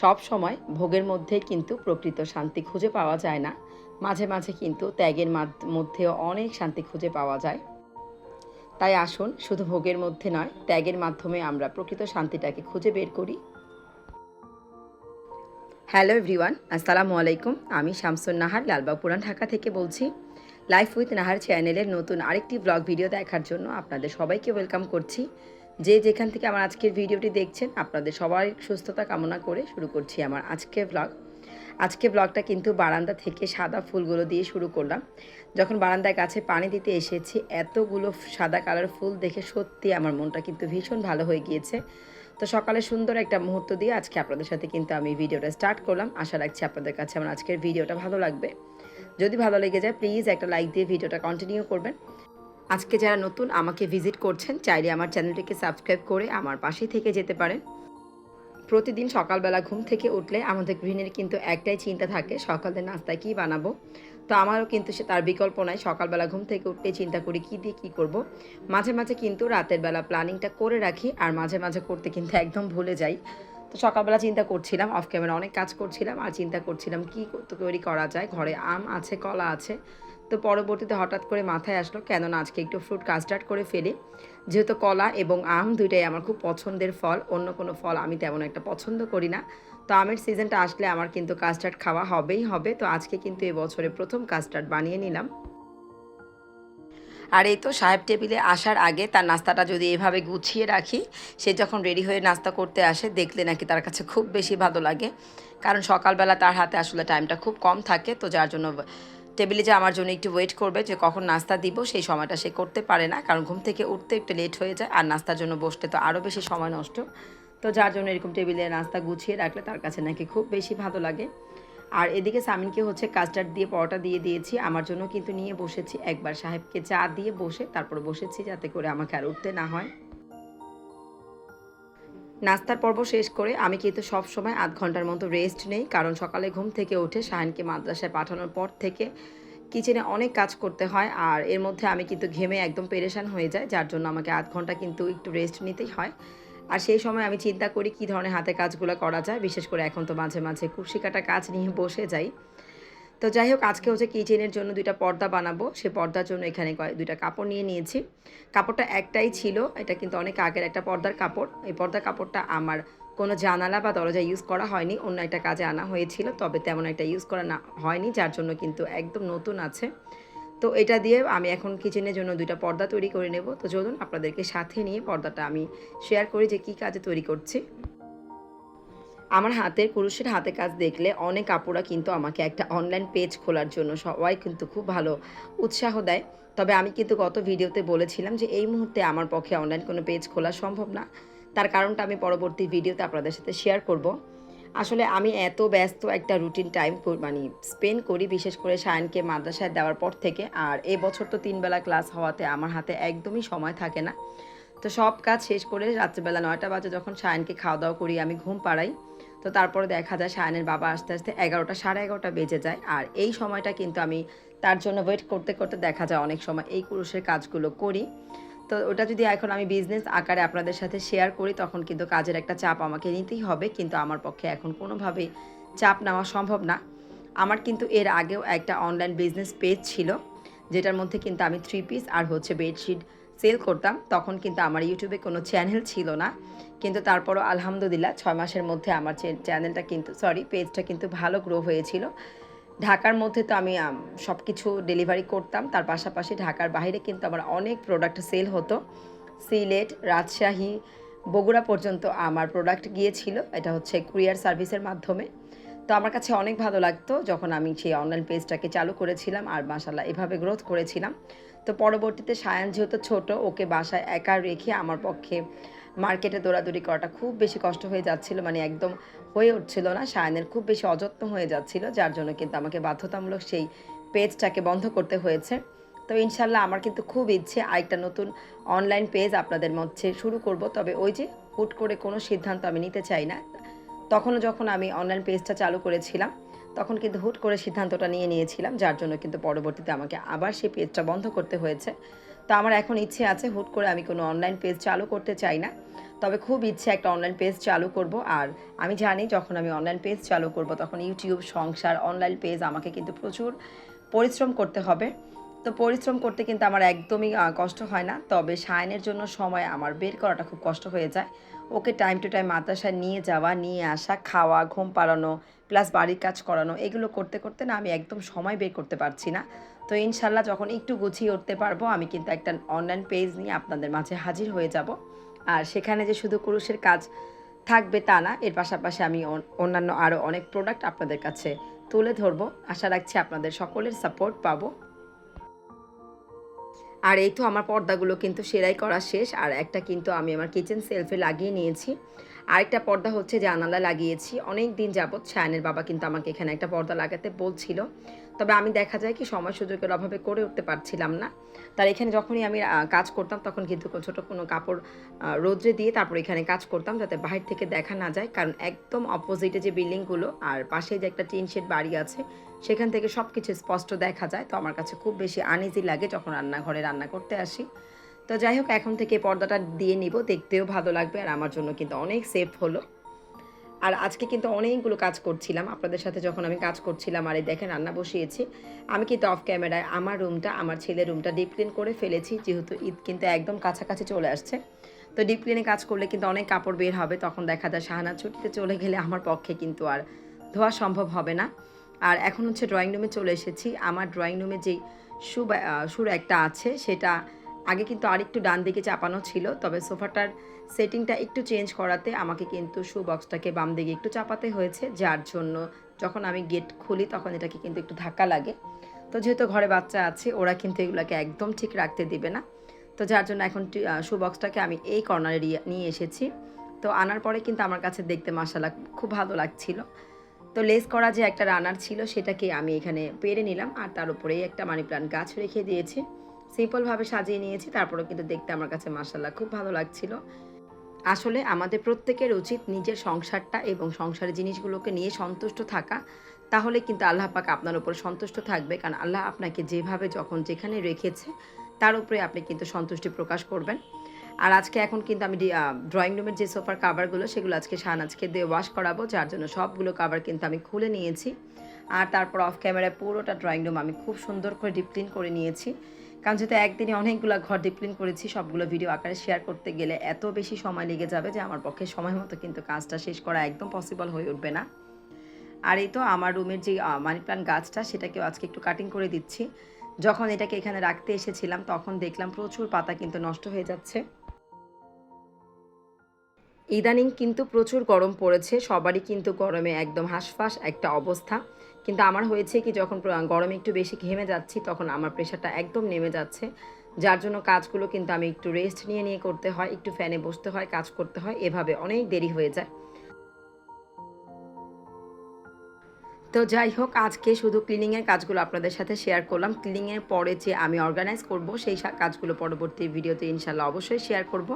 সব সময় ভোগের মধ্যে কিন্তু প্রকৃত শান্তি খুঁজে পাওয়া যায় না। মাঝে মাঝে কিন্তু ত্যাগের মাধ- মধ্যেও অনেক শান্তি খুঁজে পাওয়া যায়। তাই আসুন, শুধু ভোগের মধ্যে নয়, ত্যাগের মাধ্যমে আমরা প্রকৃত শান্তিটাকে খুঁজে বের করি। হ্যালো এভরিওয়ান আসসালামু আলাইকুম। আমি শামসুন নাহার, লালবাগ পুরান ঢাকা থেকে বলছি। লাইফ উইথ নাহার চ্যানেলের নতুন আরেকটি ব্লগ ভিডিও দেখার জন্য আপনাদের সবাইকে ওয়েলকাম করছি। যে যেখান থেকে আমার আজকের ভিডিওটি দেখছেন, আপনাদের সবার সুস্থতা কামনা করে শুরু করছি আমার আজকের ব্লগ আজকে ব্লগটা কিন্তু বারান্দা থেকে সাদা ফুলগুলো দিয়ে শুরু করলাম। যখন বারান্দায় গাছে পানি দিতে এসেছি, এতগুলো সাদা কালার ফুল দেখে সত্যি আমার মনটা কিন্তু ভীষণ ভালো হয়ে গিয়েছে। তো সকালে সুন্দর একটা মুহূর্ত দিয়ে আজকে আপনাদের সাথে কিন্তু আমি ভিডিওটা স্টার্ট করলাম। আশা রাখছি আপনাদের কাছে আমার আজকের ভিডিওটা ভালো লাগবে। যদি ভালো লেগে যায় প্লিজ একটা লাইক দিয়ে ভিডিওটা কন্টিনিউ করবেন। আজকে যারা নতুন আমাকে ভিজিট করছেন, চাইলে আমার চ্যানেলটিকে সাবস্ক্রাইব করে আমার পাশেই থেকে যেতে পারেন। প্রতিদিন সকালবেলা ঘুম থেকে উঠলে আমাদের গৃহিণীর কিন্তু একটাই চিন্তা থাকে, সকালের নাস্তায় কী বানাবো? তো আমারও কিন্তু সে তার বিকল্প নাই, সকালবেলা ঘুম থেকে উঠতে চিন্তা করি কী দিয়ে কী করব। মাঝে মাঝে কিন্তু রাতের বেলা প্ল্যানিংটা করে রাখি আর মাঝে মাঝে করতে কিন্তু একদম ভুলে যাই। তো সকালবেলা চিন্তা করছিলাম, অফ ক্যামেরা অনেক কাজ করছিলাম আর চিন্তা করছিলাম কী তৈরি করা যায়? ঘরে আম আছে, কলা আছে। তো পরবর্তীতে হঠাৎ করে মাথায় আসলো কেননা আজকে একটু ফ্রুট কাস্টার্ড করে ফেলি। যেহেতু কলা এবং আম দুইটাই আমার খুব পছন্দের ফল, অন্য কোনো ফল আমি তেমন একটা পছন্দ করি না। তো আমের সিজনটা আসলে আমার কিন্তু কাস্টার্ড খাওয়া হবেই হবে, তো আজকে কিন্তু এবছরে প্রথম কাস্টার্ড বানিয়ে নিলাম। আর এই তো সাহেব টেবিলে আসার আগে তার নাস্তাটা যদি এভাবে গুছিয়ে রাখি, সে যখন রেডি হয়ে নাস্তা করতে আসে, দেখলে নাকি তার কাছে খুব বেশি ভালো লাগে। কারণ সকালবেলা তার হাতে আসলে টাইমটা খুব কম থাকে, তো যার জন্য টেবিলে যে আমার জন্য একটু ওয়েট করবে যে কখন নাস্তা দিব, সেই সময়টা সে করতে পারে না। কারণ ঘুম থেকে উঠতে একটু লেট হয়ে যায় আর নাস্তার জন্য বসতে তো আরও বেশি সময় নষ্ট। তো যার জন্য এরকম টেবিলে নাস্তা গুছিয়ে রাখলে তার কাছে নাকি খুব বেশি ভালো লাগে। আর এদিকে সামিনকে হচ্ছে কাস্টার্ড দিয়ে, পরোটা দিয়ে দিয়েছি। আমার জন্য কিন্তু নিয়ে বসেছি। একবার সাহেবকে চা দিয়ে বসে, তারপর বসেছি যাতে করে আমাকে আর উঠতে না হয়। নাস্তার পর্ব শেষ করে আমি কিন্তু সব সময় আধ ঘণ্টার মতো রেস্ট নেই, কারণ সকালে ঘুম থেকে উঠে শাহানকে মাদ্রাসায় পাঠানোর পর থেকে কিচেনে অনেক কাজ করতে হয় আর এর মধ্যে আমি কিন্তু ঘেমে একদম পেরেশান হয়ে যায় যার জন্য আমাকে আধ ঘণ্টা কিন্তু একটু রেস্ট নিতেই হয়। আর সেই সময় আমি চিন্তা করি কী ধরনের হাতে কাজগুলো করা যায়, বিশেষ করে এখন তো মাঝে মাঝে কুর্সি কাটা কাজ নিয়ে বসে যাই। তো যাই হোক, আজকে হচ্ছে কিচেনের জন্য দুইটা পর্দা বানাবো। সে পর্দার জন্য এখানে দুইটা কাপড় নিয়ে নিয়েছি। কাপড়টা একটাই ছিল, এটা কিন্তু অনেক আগের একটা পর্দার কাপড়। এই পর্দার কাপড়টা আমার কোনো জানালা বা দরজা ইউজ করা হয়নি, অন্য একটা কাজে আনা হয়েছিল, তবে তেমন একটা ইউজ করা না হয়নি, যার জন্য কিন্তু একদম নতুন আছে। তো এটা দিয়ে আমি এখন কিচেনের জন্য দুইটা পর্দা তৈরি করে নেব। তো চলুন আপনাদেরকে সাথে নিয়ে পর্দাটা আমি শেয়ার করি যে কী কাজে তৈরি করছি। আমার হাতের কুরুশের হাতে কাজ দেখলে অনেক আপুরা কিন্তু আমাকে একটা অনলাইন পেজ খোলার জন্য সবাই কিন্তু খুব ভালো উৎসাহ দেয়। তবে আমি কিন্তু গত ভিডিওতে বলেছিলাম যে এই মুহূর্তে আমার পক্ষে অনলাইন কোনো পেজ খোলা সম্ভব না। তার কারণটা আমি পরবর্তী ভিডিওতে আপনাদের সাথে শেয়ার করব। আসলে আমি এত ব্যস্ত একটা রুটিন টাইম মানে স্পেন্ড করি বিশেষ করে সায়নকে মাদ্রাসায় দেওয়ার পর থেকে। আর এই বছর তো তিনবেলা ক্লাস হওয়াতে আমার হাতে একদমই সময় থাকে না। তো সব কাজ শেষ করে রাত্রিবেলা নয়টা বাজে যখন সায়নকে খাওয়া দাওয়া করি, আমি ঘুম পাড়াই। তো তারপরে দেখা যায় সায়নের বাবা আস্তে আস্তে এগারোটা, সাড়ে এগারোটা বেজে যায়। আর এই সময়টা কিন্তু আমি তার জন্য ওয়েট করতে করতে দেখা যায় অনেক সময় এই কুরুষের কাজগুলো করি। তো ওটা যদি এখন আমি বিজনেস আকারে আপনাদের সাথে শেয়ার করি, তখন কিন্তু কাজের একটা চাপ আমাকে নিতেই হবে। কিন্তু আমার পক্ষে এখন কোনোভাবে চাপ নেওয়া সম্ভব না। আমার কিন্তু এর আগেও একটা অনলাইন বিজনেস পেজ ছিল, যেটার মধ্যে কিন্তু আমি থ্রি পিস আর হচ্ছে বেডশিট সেল করতাম, তখন কিন্তু আমার ইউটিউবে কোনো চ্যানেল ছিল না। কিন্তু তারপরও আলহামদুলিল্লাহ ছয় মাসের মধ্যে আমার চ্যানেলটা কিন্তু সরি পেজটা কিন্তু ভালো গ্রো হয়েছিল। ঢাকার মধ্যে তো আমি সব কিছু ডেলিভারি করতাম। তার পাশাপাশি ঢাকার বাইরে কিন্তু আমার অনেক প্রোডাক্ট সেল হতো। সিলেট রাজশাহী, বগুড়া পর্যন্ত আমার প্রোডাক্ট গিয়েছিল। এটা হচ্ছে কুরিয়ার সার্ভিসের মাধ্যমে। তো আমার কাছে অনেক ভালো লাগতো যখন আমি সেই অনলাইন পেজটাকে চালু করেছিলাম। আর মাসাল্লাহ এভাবে গ্রোথ করেছিলাম। তো পরবর্তীতে সায়ান যেহেতু ছোট, ওকে বাসায় একা রেখে আমার পক্ষে মার্কেটে দৌড়াদৌড়ি করাটা খুব বেশি কষ্ট হয়ে যাচ্ছিল মানে একদম হয়ে উঠছিল না। সায়নের খুব বেশি অযত্ন হয়ে যাচ্ছিল, যার জন্য কিন্তু আমাকে বাধ্যতামূলক সেই পেজটাকে বন্ধ করতে হয়েছে। তো ইনশাল্লাহ আমার কিন্তু খুব ইচ্ছে আরেকটা নতুন অনলাইন পেজ আপনাদের মধ্যে শুরু করব, তবে ওই যে হুট করে কোনো সিদ্ধান্ত আমি নিতে চাই না। তখনও যখন আমি অনলাইন পেজটা চালু করেছিলাম তখন কিন্তু হুট করে সিদ্ধান্তটা নিয়ে নিয়েছিলাম, যার জন্য কিন্তু পরবর্তীতে আমাকে আবার সেই পেজটা বন্ধ করতে হয়েছে। তো আমার এখন ইচ্ছে আছে হুট করে আমি কোনো অনলাইন পেজ চালু করতে চাই না। তবে খুব ইচ্ছে একটা অনলাইন পেজ চালু করব। আর আমি জানি যখন আমি অনলাইন পেজ চালু করব, তখন ইউটিউব, সংসার অনলাইন পেজ আমাকে কিন্তু প্রচুর পরিশ্রম করতে হবে। তো পরিশ্রম করতে কিন্তু আমার একদমই কষ্ট হয় না। তবে সায়নের জন্য সময় আমার বের করাটা খুব কষ্ট হয়ে যায়। ওকে টাইম টু টাইম মাদ্রাসায় নিয়ে যাওয়া, নিয়ে আসা, খাওয়া, ঘুম পাড়ানো প্লাস বাড়ির কাজ করানো, এগুলো করতে করতে না আমি একদম সময় বের করতে পারছি না। তো ইনশাল্লাহ যখন একটু গুছিয়ে উঠতে পারব, আমি কিন্তু একটা অনলাইন পেজ নিয়ে আপনাদের মাঝে হাজির হয়ে যাব। আর সেখানে যে শুধু কুরুষের কাজ থাকবে তা না, এর পাশাপাশি আমি অন্যান্য আরও অনেক প্রোডাক্ট আপনাদের কাছে তুলে ধরবো। আশা রাখছি আপনাদের সকলের সাপোর্ট পাবো। আর এই তো আমার পর্দাগুলো কিন্তু সেলাই করা শেষ, আর একটা কিন্তু আমি আমার কিচেন সেলফে লাগিয়ে নিয়েছি। আরেকটা পর্দা হচ্ছে জানালা লাগিয়েছি। অনেক দিন যাবৎ শায়নের বাবা কিন্তু আমাকে এখানে একটা পর্দা লাগাতে বলছিল। তবে আমি দেখা যায় কি সময় সুযোগের অভাবে করে উঠতে পারছিলাম না। তার এখানে যখনই আমি কাজ করতাম তখন কিন্তু ছোটো কোনো কাপড় রোদ্রে দিয়ে তারপর এখানে কাজ করতাম যাতে বাহির থেকে দেখা না যায়। কারণ একদম অপোজিটে যে বিল্ডিংগুলো আর পাশে যে একটা টিন শেড বাড়ি আছে, সেখান থেকে সব কিছু স্পষ্ট দেখা যায়। তো আমার কাছে খুব বেশি আনইজি লাগে যখন রান্নাঘরে রান্না করতে আসি। তো যাই হোক, এখন থেকে পর্দাটা দিয়ে নিব, দেখতেও ভালো লাগবে আর আমার জন্য কিন্তু অনেক সেফ হলো। আর আজকে কিন্তু অনেকগুলো কাজ করছিলাম, আপনাদের সাথে যখন আমি কাজ করছিলাম আর এই দেখেন রান্না বসিয়েছি, আমি কিন্তু অফ ক্যামেরায় আমার রুমটা আমার ছেলের রুমটা ডিপ ক্লিন করে ফেলেছি, যেহেতু ঈদ কিন্তু একদম কাছাকাছি চলে আসছে। তো ডিপ ক্লিনে কাজ করলে কিন্তু অনেক কাপড় বের হবে, তখন দেখা যায় শাহানা ছুটিতে চলে গেলে আমার পক্ষে কিন্তু আর ধোয়া সম্ভব হবে না। আর এখন হচ্ছে ড্রয়িং রুমে চলে এসেছি, আমার ড্রয়িং রুমে যেই শু সুর একটা আছে, সেটা আগে কিন্তু আরেকটু ডান দিকে চাপানো ছিল, তবে সোফাটার সেটিংটা একটু চেঞ্জ করাতে আমাকে কিন্তু শু বক্সটাকে বাম দিকে একটু চাপাতে হয়েছে, যার জন্য যখন আমি গেট খুলি তখন এটাকে কিন্তু একটু ধাক্কা লাগে। তো যেহেতু ঘরে বাচ্চা আছে, ওরা কিন্তু এগুলোকে একদম ঠিক রাখতে দিবে না। তো যার জন্য এখন শু বক্সটাকে আমি এই কর্নারে নিয়ে এসেছি। তো আনার পরে কিন্তু আমার কাছে দেখতে মাসালা খুব ভালো লাগছিল। তো লেস করা যে একটা রানার ছিল, সেটাকে আমি এখানে পেরে নিলাম, আর তার উপরেই একটা মানি প্লান্ট গাছ রেখে দিয়েছি। সিম্পলভাবে সাজিয়ে নিয়েছি, তারপরেও কিন্তু দেখতে আমার কাছে মাসাল্লাহ খুব ভালো লাগছিল। আসলে আমাদের প্রত্যেকের উচিত নিজের সংসারটা এবং সংসারের জিনিসগুলোকে নিয়ে সন্তুষ্ট থাকা। তাহলে কিন্তু আল্লাহ পাক আপনার উপর সন্তুষ্ট থাকবে, কারণ আল্লাহ আপনাকে যেভাবে যখন যেখানে রেখেছে, তার উপরে আপনি কিন্তু সন্তুষ্টি প্রকাশ করবেন। আর আজকে এখন কিন্তু আমি ড্রয়িং রুমের যে সোফার কাভারগুলো সেগুলো আজকে শাহনাজকে দিয়ে ওয়াশ করাবো, যার জন্য সবগুলো কাভার কিন্তু আমি খুলে নিয়েছি। আর তারপর অফ ক্যামেরায় পুরোটা ড্রয়িং রুম আমি খুব সুন্দর করে ডিপ ক্লিন করে নিয়েছি। কারণ যেহেতু একদিনে অনেকগুলো ঘর ডিপ ক্লিন করেছি, সবগুলো ভিডিও আকারে শেয়ার করতে গেলে এত বেশি সময় লেগে যাবে যে আমার পক্ষে সময় মতো কিন্তু কাজটা শেষ করা একদম পসিবল হয়ে উঠবে না। আর এই তো আমার রুমের যে মানি প্লান্ট গাছটা, সেটাকেও আজকে একটু কাটিং করে দিচ্ছি। যখন এটাকে এখানে রাখতে এসেছিলাম, তখন দেখলাম প্রচুর পাতা কিন্তু নষ্ট হয়ে যাচ্ছে। ইদানিং কিন্তু প্রচুর গরম পড়েছে, সবারই কিন্তু গরমে একদম হাঁসফাঁস একটা অবস্থা। কিন্তু আমার হয়েছে কি যখন গরমে একটু বেশি ঘেমে যাচ্ছি, তখন আমার প্রেশারটা একদম নেমে যাচ্ছে। যার জন্য কাজগুলো কিন্তু আমি একটু রেস্ট নিয়ে নিয়ে করতে হয়, একটু ফ্যানে বসতে হয়, কাজ করতে হয়, এভাবে অনেক দেরি হয়ে যায়। তো যাই হোক, আজকে শুধু ক্লিনিংয়ের কাজগুলো আপনাদের সাথে শেয়ার করলাম। ক্লিনিংয়ের পরে যে আমি অর্গানাইজ করব, সেই কাজগুলো পরবর্তী ভিডিওতে ইনশাল্লাহ অবশ্যই শেয়ার করব।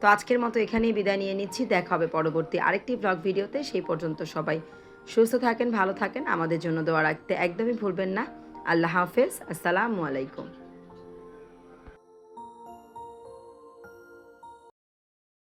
তো আজকের মতো এখানেই বিদায় নিয়ে নিচ্ছি। দেখা হবে পরবর্তী আরেকটি ব্লগ ভিডিওতে সেই পর্যন্ত সবাই সুস্থ থাকেন, ভালো থাকেন। আমাদের জন্য দোয়া রাখতে একদমই ভুলবেন না। আল্লাহ হাফেজ। আসসালামু আলাইকুম।